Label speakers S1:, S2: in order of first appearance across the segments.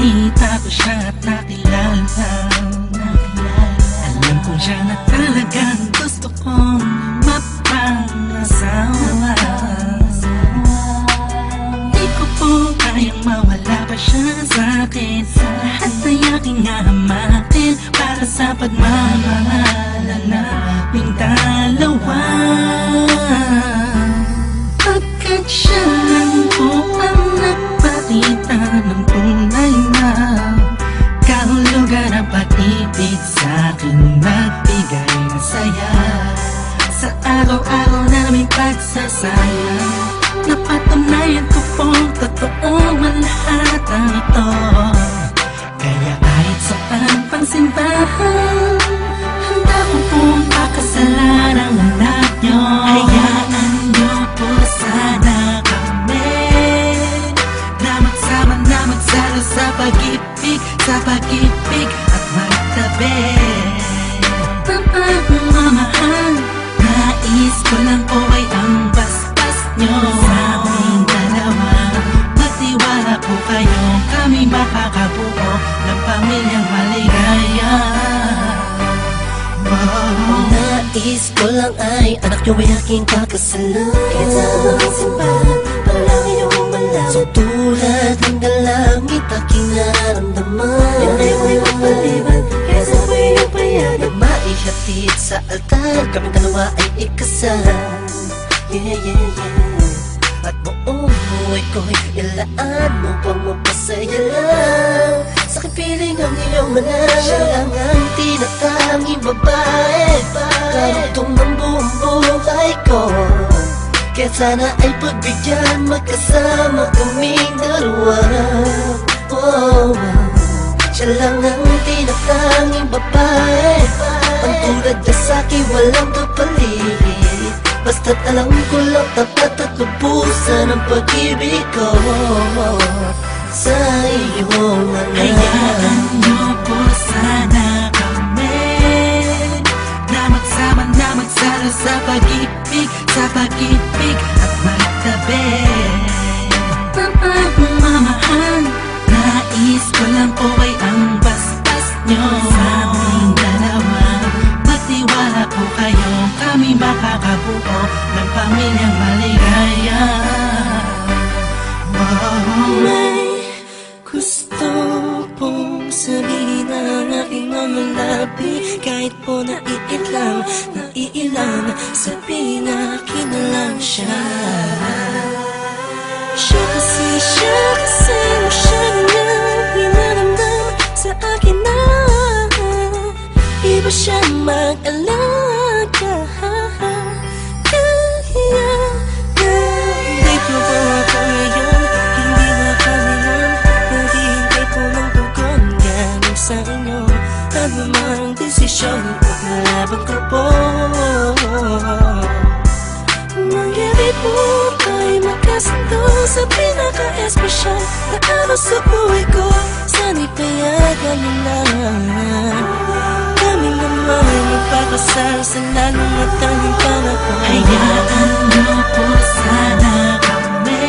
S1: nakita ko siya at nakilala. Alam ko siya na talagang gusto kong mapangasawa. Di ko po kayang mawala pa siya sa akin. Lahat ay aking hahamakin Para sa pagmamahalan pag-ibig sa akin Nagbigay ng saya. Sa araw-araw naming pagsasaya Napatunayan ko pong totoo ang lahat ng ito. Kaya kahit saan pang simbahan Handa ko pong pakasalan ang anak nyo. Hayaan nyo po sana kami. Na magsama na magsalo sa pag-ibig Sa pag-ibig Kami makakabuo Ng pamilyang maligaya. Wow.
S2: Nais ko lang ay anak niyo ay aking kakasalan Kahit sa aming simbahan, para lang iyong malaman So tulad ng dalangit aking nararamdaman Yan ay huwag mapaliban, kaya sa iyong payagan Maihatid sa altar, kaming dalawa ay ikasal. Yeah, yeah, yeah. At buong buhay ko'y ilaan mo pang mapasaya kapiling ang iyong manan Siya lang ang tinatanging babae Karugtong ng buong buhay ko Kaya sana ay pagbigyan Magkasama kaming dalawa oh, Siya lang ang tinatanging babae Ang tulad niya sa'kin walang kapalit Basta't alam ko lang tapat at lubusan ang pag-ibig ko Sa iyong mga
S1: pag-ibig Sa pag-ibig at magtabi. Pagmamahal Nais ko lang po ay ang bastas nyo. Sa aming dalawa Magtiwala po kayo. Kami makakabuo Ng pamilyang maligaya. Wow.
S2: May gusto pong sabihin ang aking mga labi. Kahit po naiilang, naiilang Sabihin akin na lang siya Siya kasi, siya kasi pinaka-espesyal Na araw sa buhay ko Sana'y payagan mo na. Kami naman magpapasal Sa lalong at tanging pangako.
S1: Hayaan nyo po sana kami.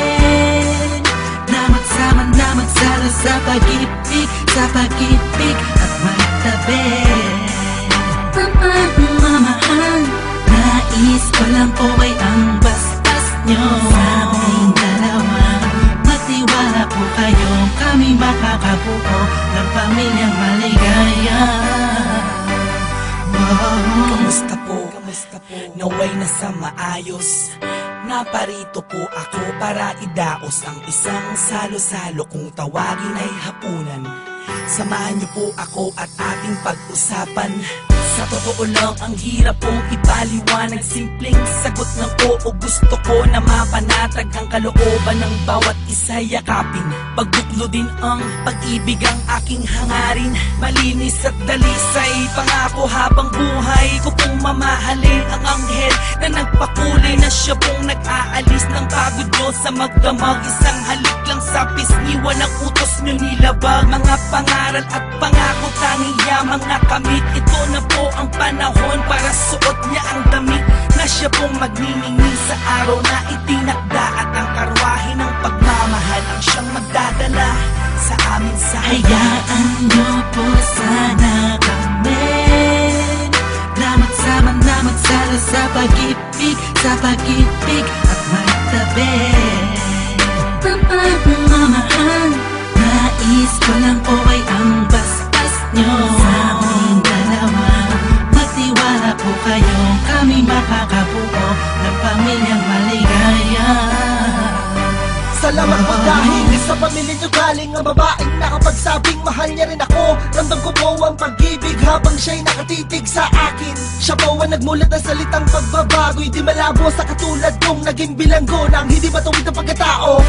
S1: Na magsama na magsalo sa pag-ibig Sa pag-ibig at magtabi. Pagmamahal Nais ko lang po ay ang bastas nyo kayo Kami makakabuo Ng pamilyang maligaya Wow.
S3: Kamusta po? Kamusta po? Naway na sa maayos Naparito po ako para idaos ang isang salo-salo kung tawagin ay hapunan Samahan niyo po ako at ating pag-usapan Sa totoo lang ang hirap pong ipaliwanag. Simpleng sagot ng oo gusto ko na mapanatag Ang kalooban ng bawat isa. Yakapin Pagbuklo din ang pag-ibig ang aking hangarin. Malinis at dalisay Pangako habang buhay ko pong mamahalin Ang anghel na nagpakulay na siya pong nag-aalis Ng pagod nyo sa magdamag. Isang halik lang sa pisngi Walang utos nyo nilabag. Mga pangaral at pangako tanging yamang nakamit Ito panahon para suot niya ang damit Na siya pong magniningning sa araw na itinakda At ang karwahe ng pagmamahal ang siyang magdadala sa amin sa
S1: Hayaan nyo po sana kami. Na magsama na magsalo sa pag-ibig Sa pag-ibig at magtabi. Pagmamahal sa
S4: pamilya galing ang babaeng nakapagsabing mahal niya rin ako. Ramdam ko po ang pag-ibig habang siya'y nakatitig sa akin. Siya po ang nagmulat ng salitang pagbabago. Hindi malabo sa katulad kong naging bilanggo Nang hindi matuwid ang pagkatao.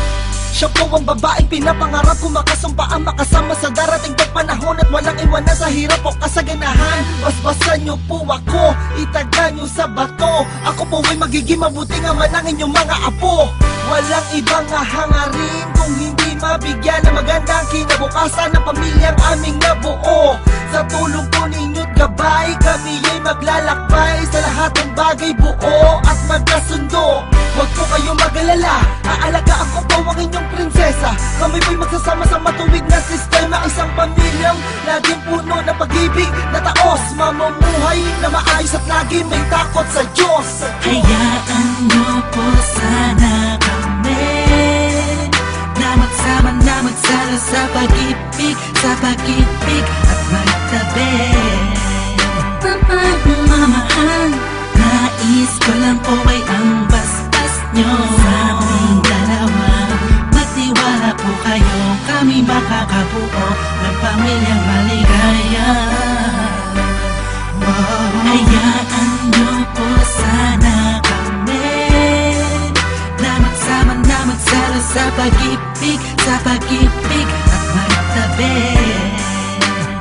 S4: Siya po ang babaeng pinapangarap ko makasumpa ang makasama sa darating pang panahon At walang iwanan sa hirap o kasaganahan. Basbasan niyo po ako, itaga niyo sa bato. Ako po ay magiging mabuting ama ng inyong mga apo. Walang ibang hangarin kung magandang kinabukasan ng pamilyang aming nabuo. Sa tulong po ninyo't gabay, kami ay maglalakbay Sa lahat ng bagay buo at magkasundo. Huwag po kayong mag-alala, aalagaan ko po ang inyong prinsesa. Kami po'y magsasama sa matuwid na sistema Isang pamilyang laging puno ng pag-ibig na taos. Mamumuhay na maayos at lagi may takot sa Diyos.
S1: Hayaan nyo po sana sa pag-ibig Sa pag-ibig at magtabi. Pagmamahal Nais ko lang po ay ang bastas nyo. Sa aming dalawa Magtiwala po kayo. Kami makakabuo ng pamilyang pag-ibig Sa pag-ibig at magtabi.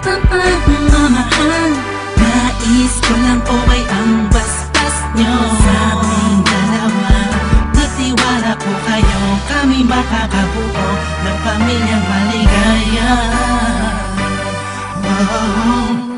S1: Pagmamahal Nais ko lang po ay ang bastas nyo Sa aming dalawa Magtiwala po kayo. Kami makakabuo ng pamilyang maligaya. Wow